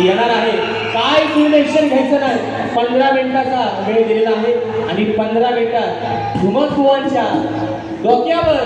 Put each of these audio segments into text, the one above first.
येणार आहे. काय टेन्शन घ्यायचं नाही. पंधरा मिनिटाचा वेळ दिलेला आहे. आणि पंधरा मिनिटात ठुमक डोक्यावर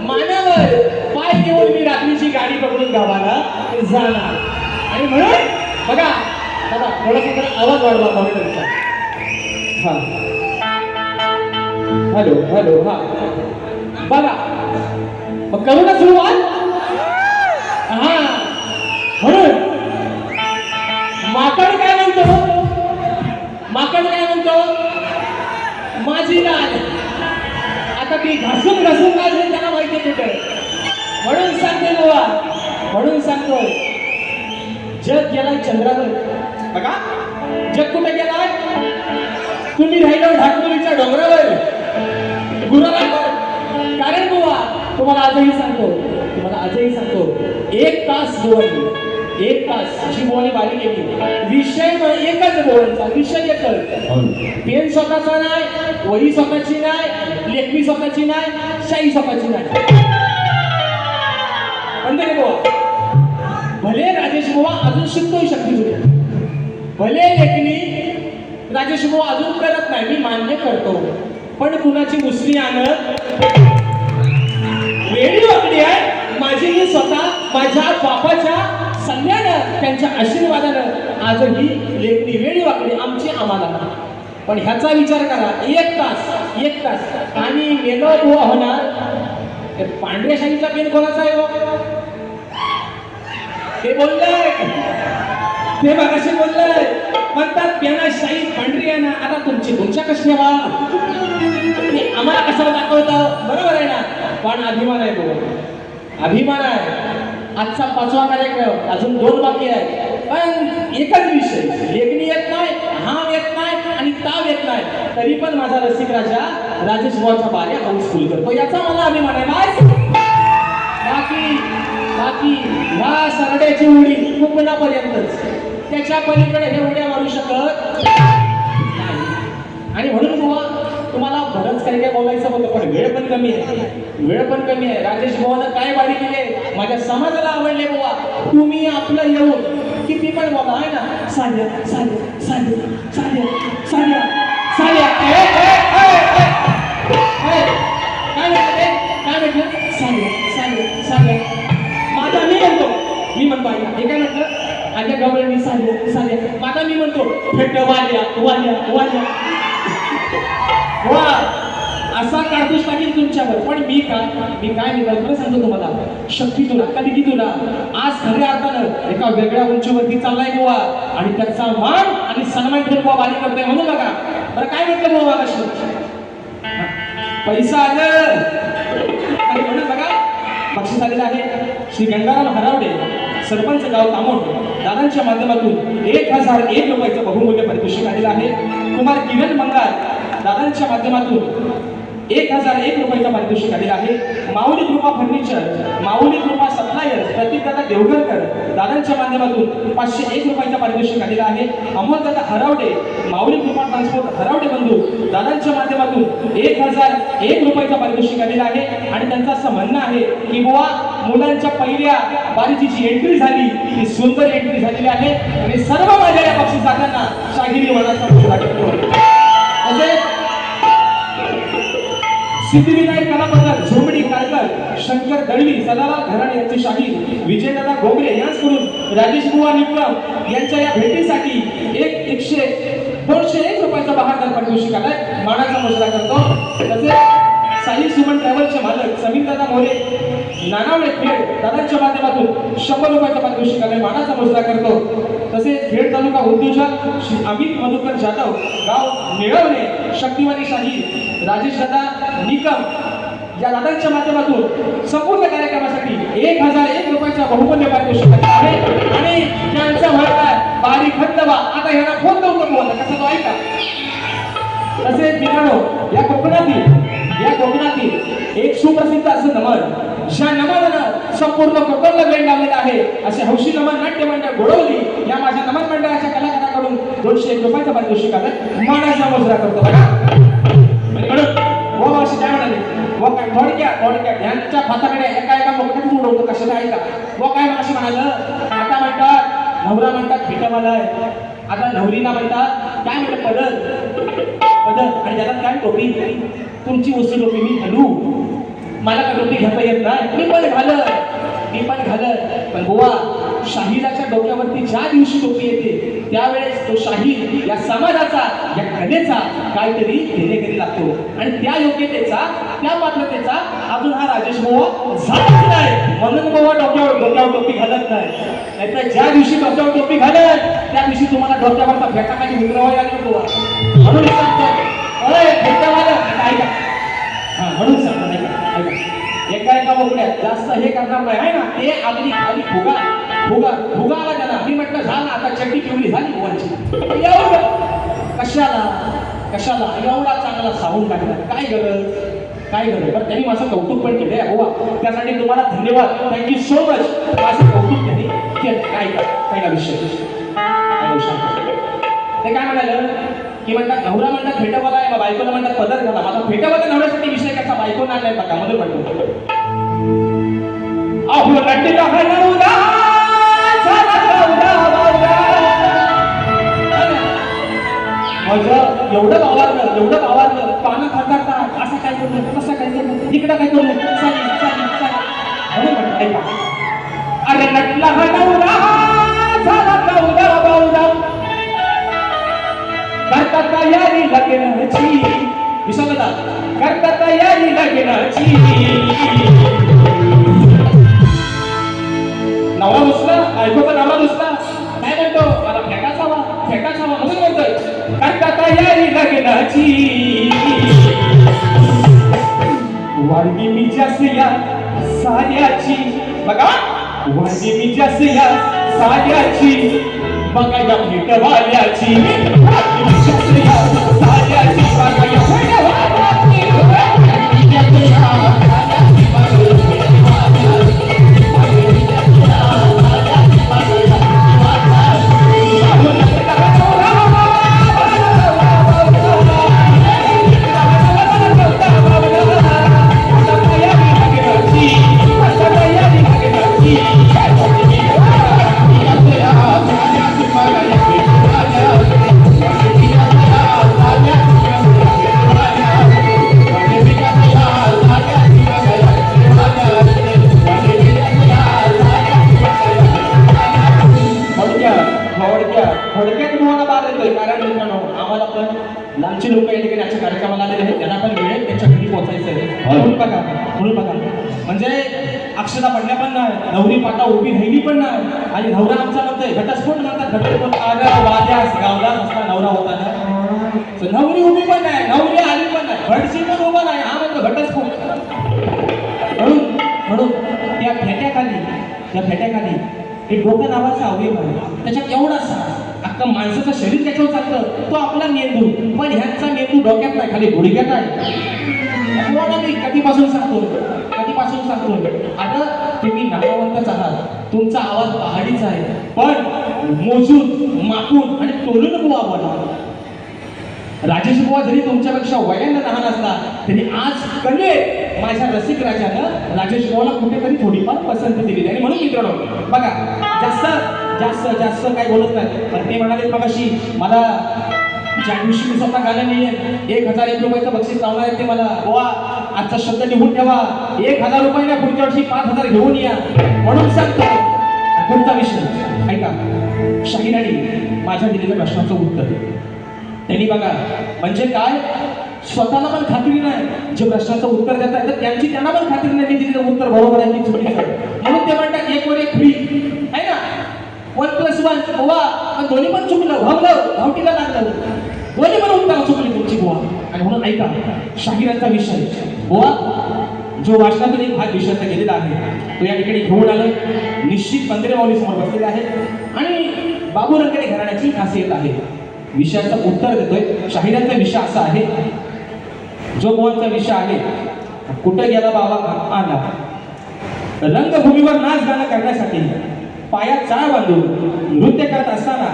मानावर पाय घेऊन मी रात्रीची गाडी पकडून गावाला जाणार. आणि म्हणून बघा बघा थोडासा जरा आवाज वाढवा मॉनिटरचा हा. हॅलो हॅलो हा. बघा. मग करू ना सुरुवात? हा. म्हणून माकड काय म्हणतो? माकड काय म्हणतो? माझी लाल आता ती घासून घासून घासून त्यांना माहिती कुठे. म्हणून सांगते बाबा म्हणून सांगतोय जग गेलाय चंद्रावर. बघा. जग कुठे गेलाय? तुम्ही राहिलो ढाकपुरीच्या डोंगरावर. गुरुवार. कारण बुवा तुम्हाला आजही सांगतो. तुम्हाला आजही सांगतो. एक तास बुवानी एक तास जी बुवानी बारी केली विषय म्हणजे एकच बुवांचा विषय एकच पेन स्वतःचा नाही वही स्वतःची नाही लेखणी स्वतःची नाही शाई स्वतःची नाही. बुवा. भले राजेश बुवा अजून शिकतोय शक्ती तुझ्या. भले लेखणी राजेश बुवा अजून करत नाही मी मान्य करतो. पण कुणाची मुसली आणत? वेळी वाकडी आहे. माझी ही स्वतः माझ्या बापाच्या सल्ल्यानं त्यांच्या आशीर्वादानं आजही लेखणी वेळी वाकडी आमची आम्हाला. पण ह्याचा विचार करा एक तास एक तास. आणि मेलो बुवा होणार. ते पांढऱ्या शाहीचा पेन कोणाचा आहे हो? ते बोललंय. ते मागाशी बोललंय. म्हणतात पेना शाही पांढरी आहे ना आता तुमची तुमच्या कशी वा ते आम्हाला कशाला दाखवता? बरोबर आहे ना. पण अभिमान आहे तो अभिमान आहे. आजचा पाचवा कार्यक्रम अजून दोन बाकी आहे पण एकच विषय लेखणी येत नाही हाम येत नाही आणि ताव येत नाही. तरी पण माझा रसिक राजा राजेश बुवाच्या बाऱ्या हाऊसफुल करतो. याचा मला अभिमान आहे. बाय. बाकी बाकी ह्या सरड्याची उडी कुंपणापर्यंतच त्याच्या पलीकडे हे उड्या मारू शकत नाही. आणि म्हणून बुवा तुम्हाला बरंच काही काय बोलायचं होतं पण वेळ पण कमी आहे. वेळ पण कमी आहे. राजेश बुवानं काय वाढी केले? माझ्या समाजाला आवडले बुवा. तुम्ही आपलं येऊन किती पण बाबा आहे ना? साध्या साध्या साध्या साध्या साध्या साध्या काय म्हटलं काय म्हटलं? साध्या साध्या साध्या माझा मी म्हणतो. मी म्हणतो ऐका हे काय म्हटलं माझ्या गवळणी साध्या साध्या माझा मी म्हणतो फेट वाल्या वाल्या वाल्या. वा. असा काढतोच टाकेल तुमच्यावर. पण मी काय मी काय निघाल खरं सांगतो तुम्हाला? शक्ती तुला कधी तुला. आज खऱ्या अर्थानं एका वेगळ्या उंचीवरती चाललाय गोवा आणि त्याचा मान आणि सन्मान ठेवून बुवा बारी करतोय म्हणून बघा. बरं काय म्हणतो बुवा कशी पैसा आलं. आणि म्हणून बघा बक्षीस आलेलं आहे. श्री गंगाराम हरावडे सरपंच गाव तामोड दादांच्या माध्यमातून एक हजार एक रुपयाचं बहुमूल्य पारितोषिक आलेलं आहे. कुमार किरण मंगाल दादांच्या माध्यमातून एक हजार एक रुपयाचं पारितोषिक आलेलं आहे. माऊली कृपा फर्निचर माऊली कृपा सप्लायर प्रतीकदादा देवघरकर दादांच्या माध्यमातून पाचशे एक रुपयाचं पारितोषिक आलेलं आहे. अमोलदादा हरावडे माऊली कृपा ट्रान्सपोर्ट हरावडे बंधू दादांच्या माध्यमातून एक हजार एक रुपयाचं पारितोषिक आलेलं आहे. आणि त्यांचं असं म्हणणं आहे की बुवा मुलांच्या पहिल्या बारीची जी एंट्री झाली ती सुंदर एंट्री झालेली आहे. आणि सर्व माझ्या या पक्षी दादांना शागिरी मनाचा सिद्धिविनायक कलापथक झोमडी कारकर शंकर दळवी सदाभाग घराणे यांचे शाही विजयदादा गोगरे यांचकडून राजेश बुवा निकम यांच्या या भेटीसाठी एक एकशे दोनशे एक रुपयाचा बहादार पारितोषिक आलाय मानाचा मुजरा करतो. तसेच साई सुमन ट्रॅव्हलचे मालक समीरदादा मोरे नानावडे खेळ दादांच्या माध्यमातून शंभर रुपयाचा पारितोषिक आलाय मानाचा मुजरा करतो. तसेच खेळ तालुका उद्योजक श्री अमित मधुकर जाधव गाव निळवणे शक्तिवाणी शाही राजेश दादा निकम या दादांच्या माध्यमातून संपूर्ण कार्यक्रमासाठी एक हजार एक रुपयाचा बहुमूल्य पारितोषिक आहे. आणि त्यांचा म्हणणं आहे. बारी खंड आता ह्याला फोन लावून नको आता कसा तो ऐका. तसेच मित्रांनो या कोकणातील या कोकणातील एक सुप्रसिद्ध असं नमन ज्या नमनानं संपूर्ण कोकणला वेळ लावलेला आहे. असे हौशी नमन नाट्य मंडळ गोळवली या माझ्या नमन मंडळाच्या कलाकाराकडून दोनशे एक रुपयाचं पारितोषिक आलं. मानाचा मुजरा करतो बघा. आणि म्हणून हो, मावशी काय म्हणाले? व काय थोडक्यात थोडक्यात. यांच्या हाताकडे एका एका मोठ्यात उडवतो कशाला ऐका व हो, काय मावशी म्हणालं? आता म्हणतात नवरा म्हणतात फेटावाला आहे आता नवरीला म्हणतात काय म्हणतात पदर? पदर? आणि त्याला काय टोपी? तुमची वस्तू टोपी मी घालू. मला का टोपी घेता येत नाही? मी पण घालत. मी पण घालत. पण बुवा शाहिराच्या डोक्यावरती ज्या दिवशी टोपी येते त्यावेळेस तो शाहीर या समाजाचा या कलेचा काहीतरी देणेकरी लागतो. आणि त्या योग्यतेचा त्या पात्रतेचा अजून हा राजेश बुवा झालाच नाही. म्हणून बुवा डोक्यावर डोक्यावर टोपी घालत नाही. नाहीतर ज्या दिवशी डोक्यावर टोपी घालत त्या दिवशी तुम्हाला डोक्यावरचा फेटा काही मित्रवाय लागेल बुवा. म्हणून सांगतो अरे फेटावाला काय का हा म्हणून सांगतो नाही आहे एका एका बघूया जास्त हे करणार नाही. आहे ना? ते आपली खाली फुगा फुगा फुगा आला त्याला मी म्हटलं झालं आता चड्डी पिवळी झाली बुवांची एवढं. कशाला? कशाला? एवढा चांगला सावून टाकला. काय गरज? काय गरज? बरं त्यांनी माझं कौतुक पण केलं बुवा हो, त्यासाठी तुम्हाला धन्यवाद. थँक्यू सो मच माझं कौतुक त्यांनी केलं काय काय विषय काय विषय ते काय म्हणालं? की म्हणतात नवरा म्हणतात फेटावाला आहे मग बायकोला म्हणतात पदर झाला माझा फेटावाला नवऱ्यासाठी विषय कसा? बायको नाही बघा मध्ये म्हणतो अहो रट्टीला हा नवरा माझं एवढं वावरलं एवढं वावरलं पानं खातात असं काय करू कसं काय करू इकडं काय करू चालेल चालेल चालेल म्हणून म्हणतो अरे नटला हा नवरा करता तयारी लग्नाची. विसरला. करता तयारी लग्नाची. नवा दुसरा ऐकूचा नवा दुसरा काय म्हणतो मला फेकाच हवा फेकाच हवा म्हणून म्हणतोय करता तयारी लग्नाची. वाढली मी जास्त या साऱ्याची बघा. वाढली मी जास्त या साऱ्याची बघा या भेटवाल्याची आपण लांबची लोक या ठिकाणी आजच्या कार्यक्रमाला आलेले आहेत. त्यांना पण वेळेत त्यांच्या घरी पोहोचायचं आहे. म्हणून बघा म्हणून बघा. म्हणजे अक्षता पडल्या पण नाही नवरी पाटा उभी राहिली पण नाही. आणि नवरा आमचा म्हणतोय घटस्फोट म्हणतात घटस्फोट. अरे वाद्यास गावलाच असता नवरा होता ना. नवरी उभी पण नाही नवरी आली पण नाही. घटशी पण उभा नाही हा म्हणतो घटस्फोट. म्हणून म्हणून त्या फेट्याखाली त्या फेट्याखाली एक डोकं नावाचा अवयव आहे. त्याच्यात एवढासा तर माणसाचं शरीर त्याच्यावर चालतं तो आपला मेंदू. पण ह्यांचा मेंदू डोक्यात नाही खाली घोडक्यात आहे. कोणा मी कधीपासून सांगतो? कधीपासून सांगतो? आता तुम्ही नावावंतच आहात. तुमचा आवाज पहाडीचा आहे. पण मोजून मापून आणि तोलून बुवा बोला राजेश बुवा जरी तुमच्यापेक्षा वयानं लहान असला तरी आज कले माझ्या रसिक राजानं राजेश बुवाला कुठेतरी थोडीफार पसंती दिली. आणि म्हणून मित्रांनो बघा जास्त जास्त जास्त काही बोलत नाही. पण ते म्हणाले मगाशी मला ज्या दिवशी मी स्वतः गाणं नाही एक हजार एक रुपयाचं बक्षीस लावणार आहे ते मला बुवा आजचा शब्द लिहून ठेवा. एक हजार रुपये ना पुढच्या वर्षी पाच हजार घेऊन या. म्हणून सांगतो पुढचा विषय ऐका शाहीराणी माझ्या दिलेल्या प्रश्नाचं उत्तर. त्यांनी बघा म्हणजे काय? स्वतःला पण खात्री नाही. जे प्रश्नाचं उत्तर देत तर त्यांची त्यांना पण खात्री नाही. की दिलेलं उत्तर बरोबर आहे की म्हणून ते म्हणतात एक वर एक फ्री वन प्लस वन बुवा पण दोन्ही पण चुकलं. भावलं धावटीला लागलं. दोन्ही पण उत्तर चुकली तुमची बुवा आणि म्हणून ऐका शाहिरांचा विषय. बुवा जो वाचनातून एक भाग विषयाचा गेलेला आहे तो या ठिकाणी घेऊन आलं. निश्चित मंदिरे माऊली समोर बसलेले आहे आणि बाबू रंगडे घराण्याची खासियत आहे. विषयाचं उत्तर देतोय. शाहिरांचा विषय असा आहे. जो बुवांचा विषय आहे कुठं गेला बाबा? आला. रंगभूमीवर नाच गाणं करण्यासाठी. पायात चाळ बांधून नृत्य करत असताना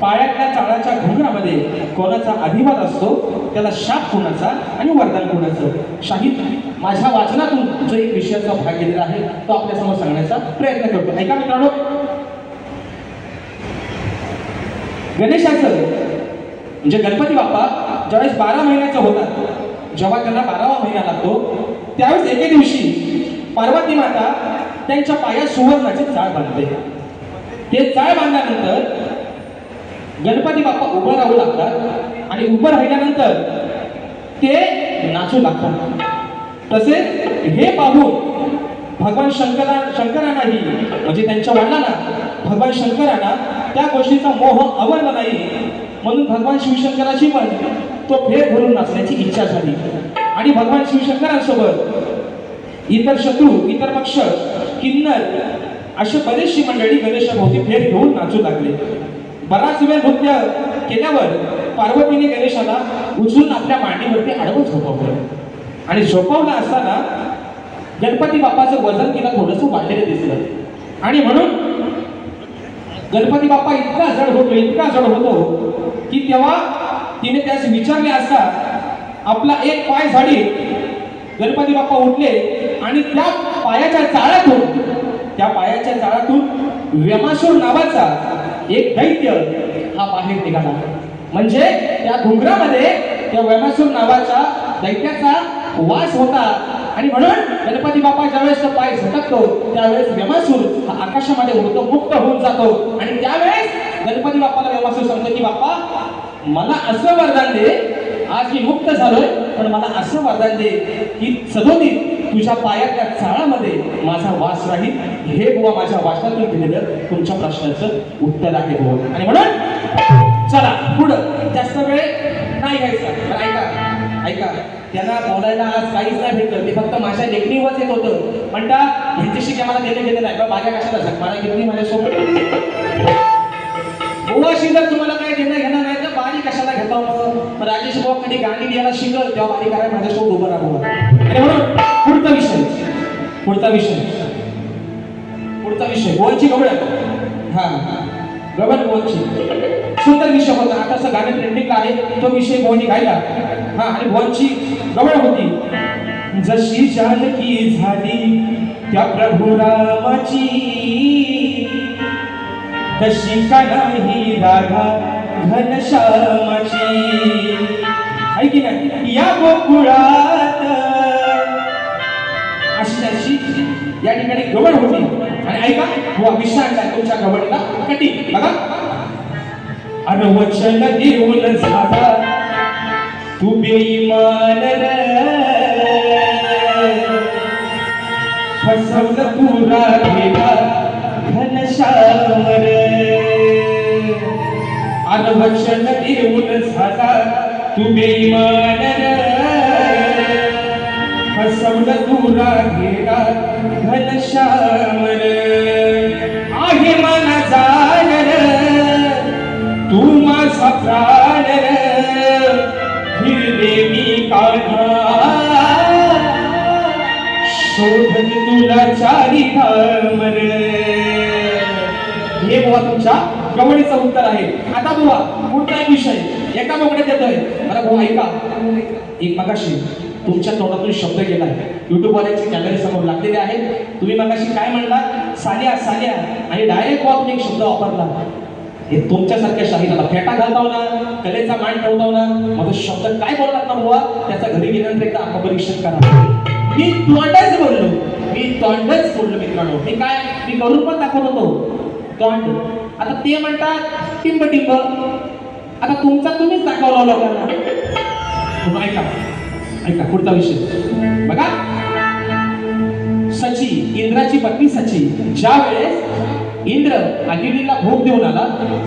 पायातल्या चाळाच्या घुंगरामध्ये कोणाचा अधिवाद असतो त्याला शाप कोणाचा आणि वरदान कोणाचं? शाहीद माझ्या वाचनातून जो एक विषयाचा भाग गेलेला आहे तो आपल्यासमोर सांगण्याचा प्रयत्न करतो. ऐका मित्रांनो. गणेशाचं म्हणजे गणपती बाप्पा ज्यावेळेस बारा महिन्याचा होतात जेव्हा त्यांना बारावा महिना लागतो त्यावेळेस एके दिवशी पार्वती माता त्यांच्या पायात सुवर्णाची चाळ बांधते. ते चाळ बांधल्यानंतर गणपती बाप्पा उभं राहू लागतात आणि उभं राहिल्यानंतर ते नाचू लागतात. तसेच हे पाहून भगवान शंकरा शंकरांनाही म्हणजे त्यांच्या वडिलांना भगवान शंकरांना त्या गोष्टीचा मोह आवडला नाही. म्हणून भगवान शिवशंकराची पण तो फेर भरून नाचण्याची इच्छा झाली. आणि भगवान शिवशंकरांसोबत इतर शत्रू इतर पक्ष किन्नर अशी बरीचशी मंडळी गणेशाभोवती फेर घेऊन नाचू लागले. बराच वेळ नृत्य केल्यावर पार्वतीने गणेशाला उचलून आपल्या मांडीवरती आडवं झोपवलं. आणि झोपवलं असताना गणपती बाप्पाचं वजन तिला थोडंसं वाढलेलं दिसलं. आणि म्हणून गणपती बाप्पा इतका जड होतो इतका जड होतो की तेव्हा तिने त्यास विचारले असता आपला एक पाय झाडी गणपती बाप्पा उठले आणि त्या पायाच्या जाळातून त्या पायाच्या जाळातून व्यमासूर नावाचा एक दैत्य हा बाहेर निघाला. म्हणजे त्या घुंगरामध्ये त्या व्यमासूर नावाच्या दैत्याचा वास होता. आणि म्हणून गणपती बाप्पा ज्यावेळेस तो पाय झटकतो त्यावेळेस व्यमासूर हा आकाशामध्ये उडतो मुक्त होऊन जातो. आणि त्यावेळेस गणपती बाप्पाला व्यमासूर सांगतो की बाप्पा मला असं वरदान दे आज मी मुक्त झालोय पण मला असं वरदान दे की सदोदित तुझ्या पायातल्या चाळामध्ये माझा वास राहील. हे बुवा माझ्या वाचनातून दिलेलं तुमच्या प्रश्नाचं उत्तर आहे बुवा. आणि म्हणून चला पुढं. जास्त वेळ नाही घ्यायचा. ऐका ऐका. त्यांना बोलायला आज काहीच नाही भेटलं. ते फक्त माझ्या लेखणीवरच येत होतं. म्हणता ह्यांच्याशी काय मला देणं गेलं नाही. माझ्या कशाला झक मला घेतली माझ्यासोबत बुवाशी जर तुम्हाला काय देणं घेणं नाही तर बारी कशाला घेता? मग राजेश बाबा कधी गाणी द्यायला शिकल तेव्हा बारी करायला माझ्यासोबत उभं राहू आणि म्हणून पुढचा विषय. पुढचा विषय. पुढचा विषय. गोलची गवळ हा. गवन गोलची सुंदर विषय होता. आता असं गाणं ट्रेंडिंगला आहे. तो विषय गोवणी गायला. हा आणि गोलची गवळ होती. जशी जानकी झाली त्या प्रभू रामाची. तशी का नाही राधा घनश्यामाची. आहे की नाही या गोकुळात तेव्हा बुवा तुमच्या गवळीला कटी. बघा. अरे वचन देऊन झाला. तू बेईमान फसवलं पुरा गेला घनश्याम अनवचन देऊन झाला. तू बेईमान संग फसवलं तुरा गेला घनश्याम आहे मना जाण तू माझा प्राण हिरवे मी काढा. शोधन तुला चारी धाम हे बुवा तुमच्या गवळीचं उत्तर आहे. आता बुवा पुढचा विषय? एका बोकड्यात येतोय. मला भाऊ ऐका. एक मगाशी तुमच्या तोंडातून शब्द गेलाय. युट्यूब याची कॅमेरे समोर लागलेले आहेत. तुम्ही मगाशी काय म्हणला साल्या साल्या. आणि डायरेक्ट वापरून तुम्ही एक शब्द वापरला. हे तुमच्यासारख्या शाहीराला फेटा घालताव ना कलेचा मान ठेवताव ना मग शब्द काय बोलला ना बुवा? त्याचा घरी गेल्यानंतर एकदा आत्मपरीक्षण करा. मी तोंडच बोललो. मी तोंडच बोललो मित्रांनो. मी काय? मी करून पण दाखवत होतो. तोंड. आता ते म्हणतात टिंब टिंब आता तुमचा तुम्हीच दाखवला लोकांना मग ऐका. ऐका पुढचा विषय. बघा. सची इंद्राची पत्नी सची. ज्या वेळेस इंद्र अग्नीला भोग देऊन आला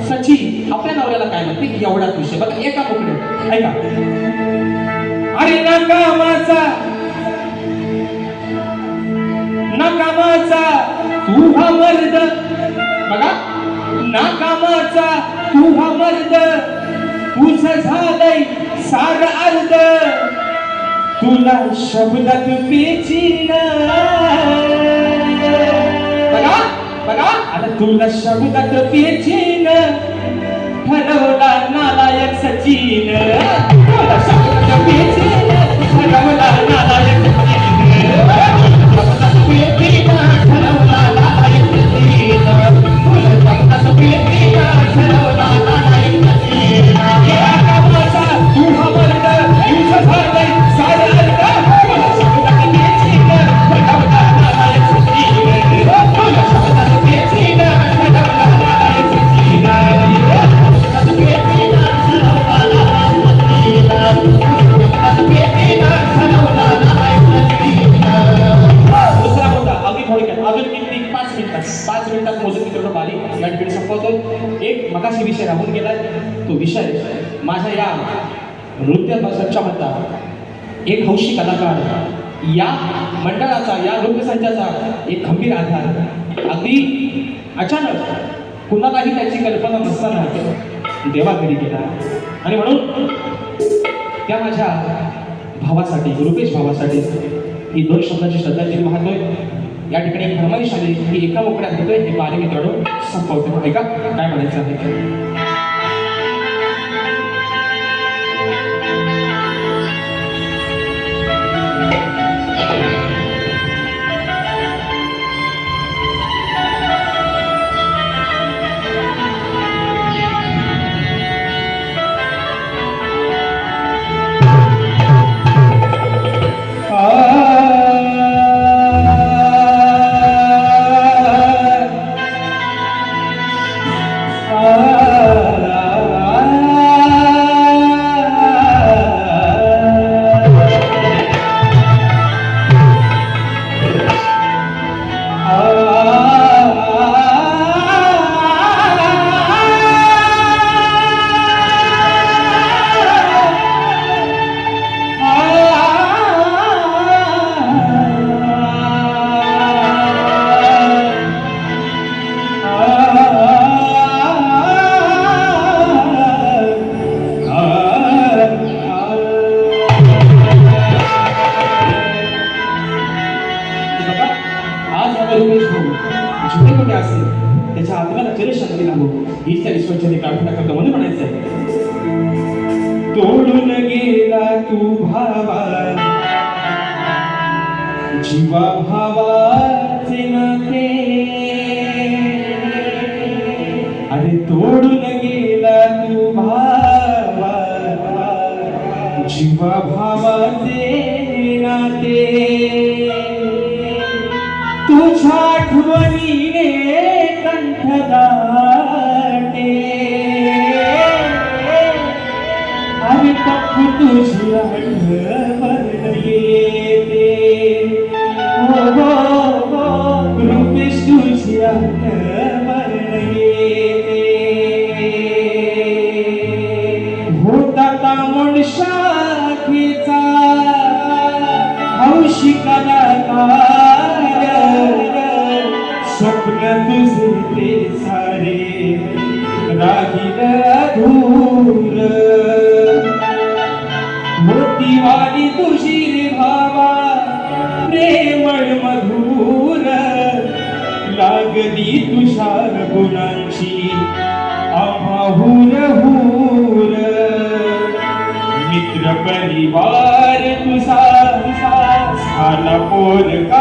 सची आपल्या नवऱ्याला काय म्हणते? एवढाच विषय. बघा एका पकडे ऐका. अरे नकामाचा नकामाचा तू हा मर्द. बघा. नाकामाचा तू हा मर्द. तुझ झालंय सार अर्ध. तुला शब्दात पेचीन बघा बघा. आता तुला शब्दात पेचीन ठरवला नालायक सचिन. तुला शब्दात पेचीन ठरवला नालायक सचिन. ठरवला या मंडळाचा या लोकसंचाचा एक खंबीर आधार. अगदी अचानक कुणालाही त्याची कल्पना नसताना देवाघरी गेला. आणि म्हणून त्या माझ्या भावासाठी रुपेश भावासाठी ही दोन शब्दाची श्रद्धांजली वाहतोय या ठिकाणी एक फरमाईश आली की एका मोकळ्यात होतोय हे बारे मित्रांनो संपवतो. ऐका काय म्हणायचं आहे? होता हौशी कलाकार स्वप्न तुझे ते सारे राहील अधूर. मोतीवाली तुझी रे भावा प्रेमळ मधुर. लागली तुझ्या गुणांची आम्हा हुर हुर. परिवार तुझा झाला पोरका नाही